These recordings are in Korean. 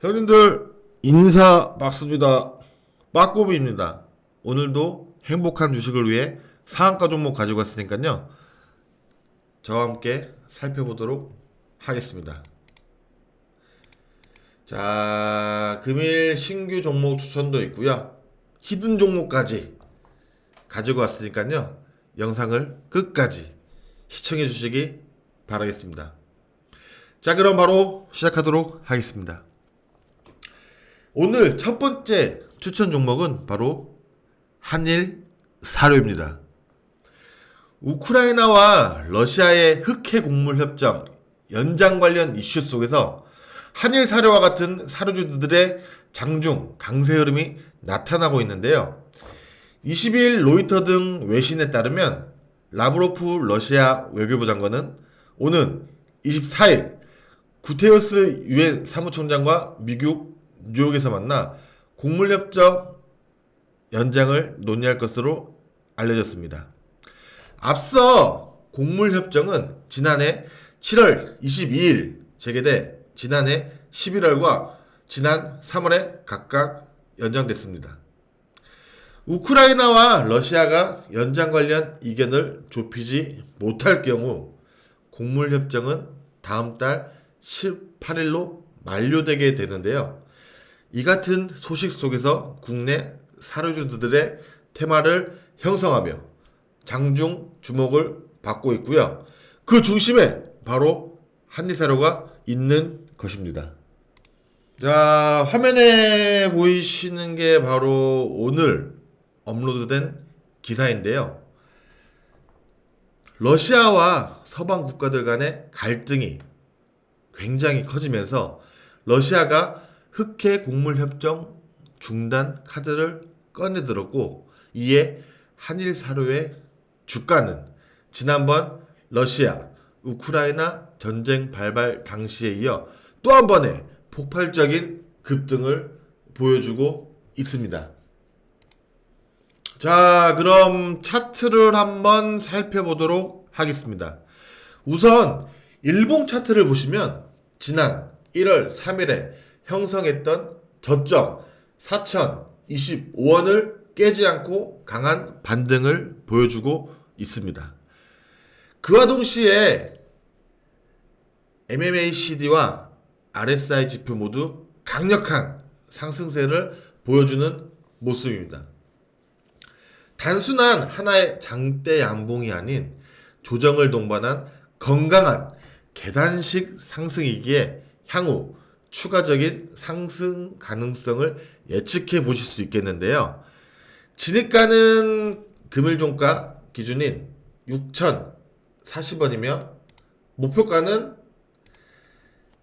형님들 인사 막습니다. 빠꾸비입니다. 오늘도 행복한 주식을 위해 상한가 종목 가지고 왔으니까요. 저와 함께 살펴보도록 하겠습니다. 자, 금일 신규 종목 추천도 있고요. 히든 종목까지 가지고 왔으니까요. 영상을 끝까지 시청해 주시기 바라겠습니다. 자, 그럼 바로 시작하도록 하겠습니다. 오늘 첫 번째 추천 종목은 바로 한일 사료입니다. 우크라이나와 러시아의 흑해 곡물 협정 연장 관련 이슈 속에서 한일 사료와 같은 사료주들의 장중 강세 흐름이 나타나고 있는데요. 22일 로이터 등 외신에 따르면 라브로프 러시아 외교부 장관은 오는 24일 구테우스 유엔 사무총장과 미국 뉴욕에서 만나 곡물협정 연장을 논의할 것으로 알려졌습니다. 앞서 곡물협정은 지난해 7월 22일 재개돼 지난해 11월과 지난 3월에 각각 연장됐습니다. 우크라이나와 러시아가 연장 관련 이견을 좁히지 못할 경우 곡물협정은 다음 달 18일로 만료되게 되는데요. 이 같은 소식 속에서 국내 사료주들의 테마를 형성하며 장중 주목을 받고 있고요. 그 중심에 바로 한리사료가 있는 것입니다. 자, 화면에 보이시는 게 바로 오늘 업로드된 기사인데요. 러시아와 서방 국가들 간의 갈등이 굉장히 커지면서 러시아가 흑해 곡물 협정 중단 카드를 꺼내 들었고 이에 한일 사료의 주가는 지난번 러시아 우크라이나 전쟁 발발 당시에 이어 또 한 번의 폭발적인 급등을 보여주고 있습니다. 자, 그럼 차트를 한번 살펴보도록 하겠습니다. 우선 일봉 차트를 보시면 지난 1월 3일에 형성했던 저점 4,025원을 깨지 않고 강한 반등을 보여주고 있습니다. 그와 동시에 MMACD와 RSI 지표 모두 강력한 상승세를 보여주는 모습입니다. 단순한 하나의 장대 양봉이 아닌 조정을 동반한 건강한 계단식 상승이기에 향후 추가적인 상승 가능성을 예측해 보실 수 있겠는데요. 진입가는 금일 종가 기준인 6,040원이며 목표가는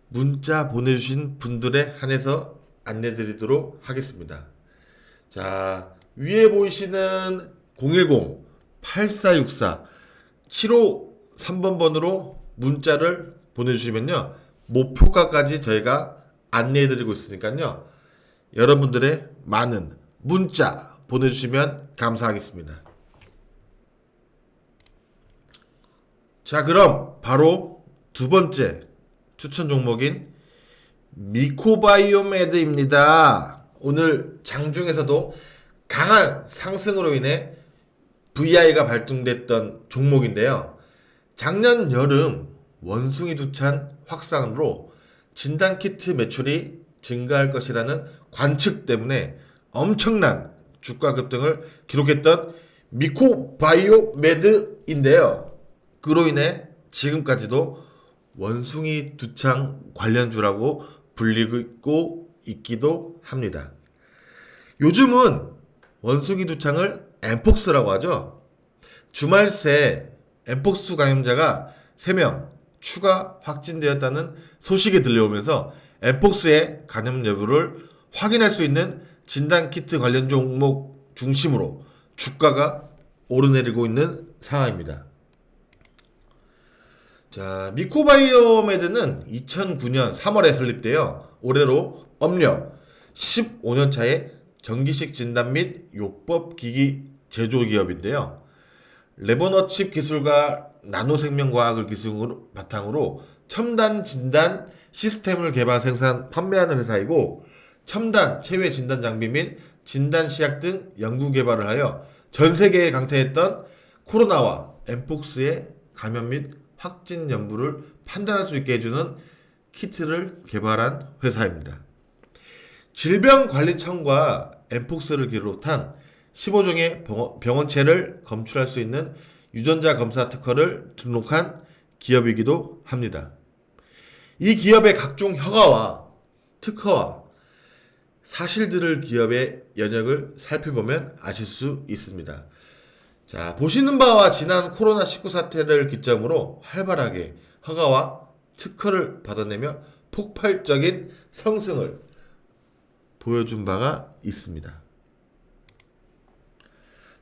문자 보내주신 분들에 한해서 안내 드리도록 하겠습니다. 자, 위에 보이시는 010-8464-7호3번 번으로 문자를 보내주시면요. 목표가까지 저희가 안내해드리고 있으니까요. 여러분들의 많은 문자 보내주시면 감사하겠습니다. 자, 그럼 바로 두 번째 추천 종목인 미코바이오메드입니다. 오늘 장중에서도 강한 상승으로 인해 VI가 발동됐던 종목인데요. 작년 여름 원숭이 두찬 확산으로 진단 키트 매출이 증가할 것이라는 관측 때문에 엄청난 주가 급등을 기록했던 미코바이오메드인데요. 그로 인해 지금까지도 원숭이 두창 관련주라고 불리고 있기도 합니다. 요즘은 원숭이 두창을 엠폭스라고 하죠. 주말 새 엠폭스 감염자가 3명 추가 확진되었다는 소식이 들려오면서 엠폭스의 감염 여부를 확인할 수 있는 진단키트 관련 종목 중심으로 주가가 오르내리고 있는 상황입니다. 자, 미코바이오메드는 2009년 3월에 설립되어 올해로 업력 15년 차의 전기식 진단 및 요법 기기 제조 기업인데요. 레버너칩 기술과 나노 생명과학을 기술로 바탕으로 첨단 진단 시스템을 개발, 생산, 판매하는 회사이고 첨단 체외 진단 장비 및 진단 시약 등 연구 개발을 하여 전 세계에 강타했던 코로나와 엠폭스의 감염 및 확진 연부를 판단할 수 있게 해주는 키트를 개발한 회사입니다. 질병관리청과 엠폭스를 비롯한 15종의 병원- 병원체를 검출할 수 있는 유전자 검사 특허를 등록한 기업이기도 합니다. 이 기업의 각종 허가와 특허와 사실들을 기업의 연역을 살펴보면 아실 수 있습니다. 자, 보시는 바와 지난 코로나19 사태를 기점으로 활발하게 허가와 특허를 받아내며 폭발적인 성승을 보여준 바가 있습니다.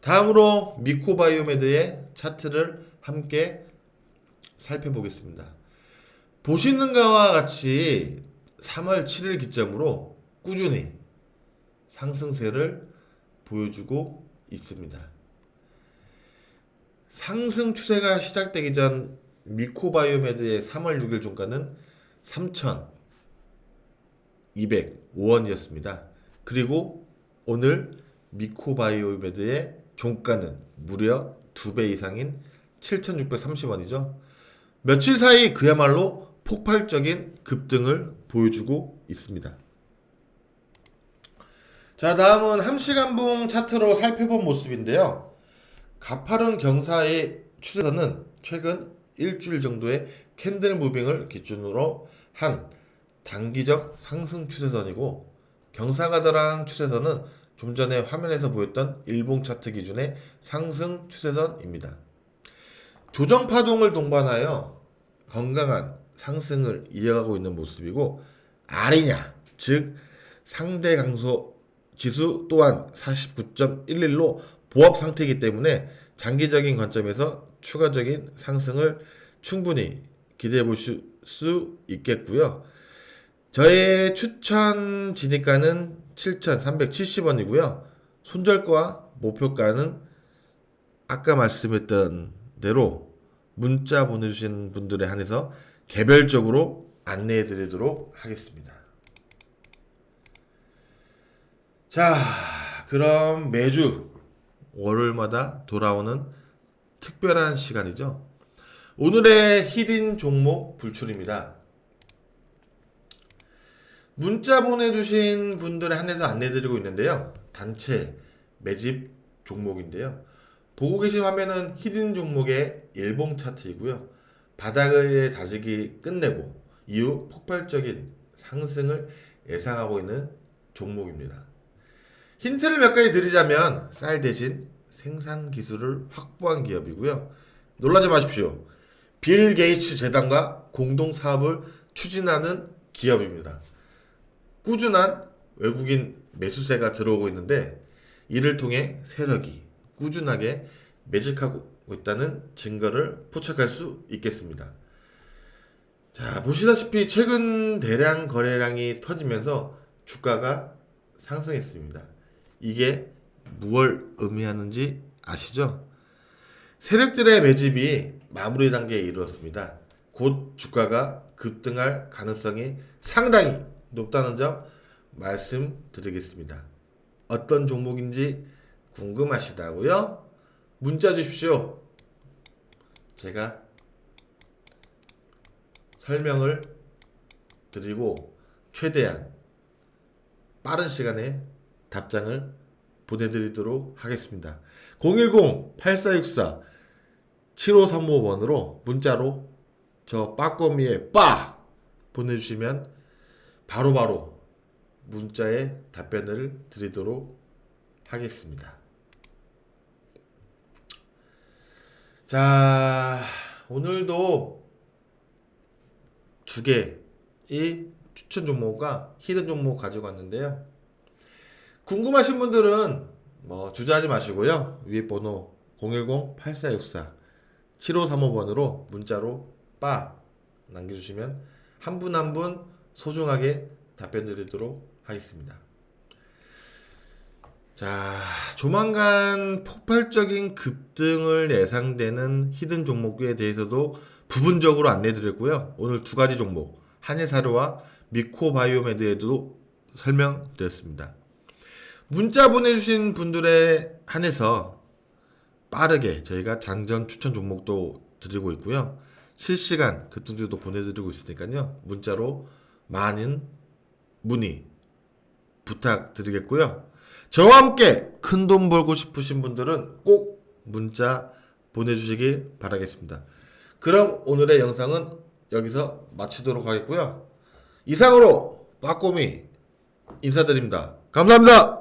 다음으로 미코바이오메드의 차트를 함께 살펴보겠습니다. 보시는 바와 같이 3월 7일 기점으로 꾸준히 상승세를 보여주고 있습니다. 상승 추세가 시작되기 전 미코바이오메드의 3월 6일 종가는 3,205원이었습니다. 그리고 오늘 미코바이오메드의 종가는 무려 2배 이상인 7,630원이죠. 며칠 사이 그야말로 폭발적인 급등을 보여주고 있습니다. 자, 다음은 함시간봉 차트로 살펴본 모습인데요. 가파른 경사의 추세선은 최근 일주일 정도의 캔들 무빙을 기준으로 한 단기적 상승 추세선이고 경사가 들어간 추세선은 좀 전에 화면에서 보였던 일봉 차트 기준의 상승 추세선입니다. 조정 파동을 동반하여 건강한 상승을 이어가고 있는 모습이고 아리냐 즉 상대 강소 지수 또한 49.11로 보합 상태이기 때문에 장기적인 관점에서 추가적인 상승을 충분히 기대해 보실 수 있겠고요. 저의 추천 진입가는 7,370원이고요. 손절가 목표가는 아까 말씀했던 대로 문자 보내주신 분들에 한해서 개별적으로 안내해 드리도록 하겠습니다. 자, 그럼 매주 월요일마다 돌아오는 특별한 시간이죠. 오늘의 히든 종목 불출입니다. 문자 보내주신 분들에 한해서 안내드리고 있는데요. 단체 매집 종목인데요. 보고 계신 화면은 히든 종목의 일봉 차트이고요. 바닥을 다지기 끝내고 이후 폭발적인 상승을 예상하고 있는 종목입니다. 힌트를 몇 가지 드리자면 쌀 대신 생산 기술을 확보한 기업이고요. 놀라지 마십시오. 빌 게이츠 재단과 공동 사업을 추진하는 기업입니다. 꾸준한 외국인 매수세가 들어오고 있는데 이를 통해 세력이 꾸준하게 매직하고 있다는 증거를 포착할 수 있겠습니다. 자, 보시다시피 최근 대량 거래량이 터지면서 주가가 상승했습니다. 이게 무엇을 의미하는지 아시죠? 세력들의 매집이 마무리 단계에 이르렀습니다. 곧 주가가 급등할 가능성이 상당히 높다는 점 말씀드리겠습니다. 어떤 종목인지 궁금하시다고요? 문자 주십시오. 제가 설명을 드리고 최대한 빠른 시간에 답장을 보내드리도록 하겠습니다. 010-8464-7535번으로 문자로 저 빠꼬미에 빠 보내주시면 바로바로 문자에 답변을 드리도록 하겠습니다. 자, 오늘도 두 개의 추천 종목과 히든 종목 가지고 왔는데요. 궁금하신 분들은 뭐 주저하지 마시고요. 위에 번호 010-8464-7535번으로 문자로 빠 남겨주시면 한 분 한분 소중하게 답변 드리도록 하겠습니다. 자, 조만간 폭발적인 급등을 예상되는 히든 종목에 대해서도 부분적으로 안내 드렸고요. 오늘 두 가지 종목 한해사료와 미코바이오메드에도 설명드렸습니다. 문자 보내주신 분들에 한해서 빠르게 저희가 장전 추천 종목도 드리고 있고요. 실시간 급등주도 보내드리고 있으니까요. 문자로 많은 문의 부탁드리겠고요. 저와 함께 큰 돈 벌고 싶으신 분들은 꼭 문자 보내주시길 바라겠습니다. 그럼 오늘의 영상은 여기서 마치도록 하겠고요. 이상으로 빠꼬미 인사드립니다. 감사합니다.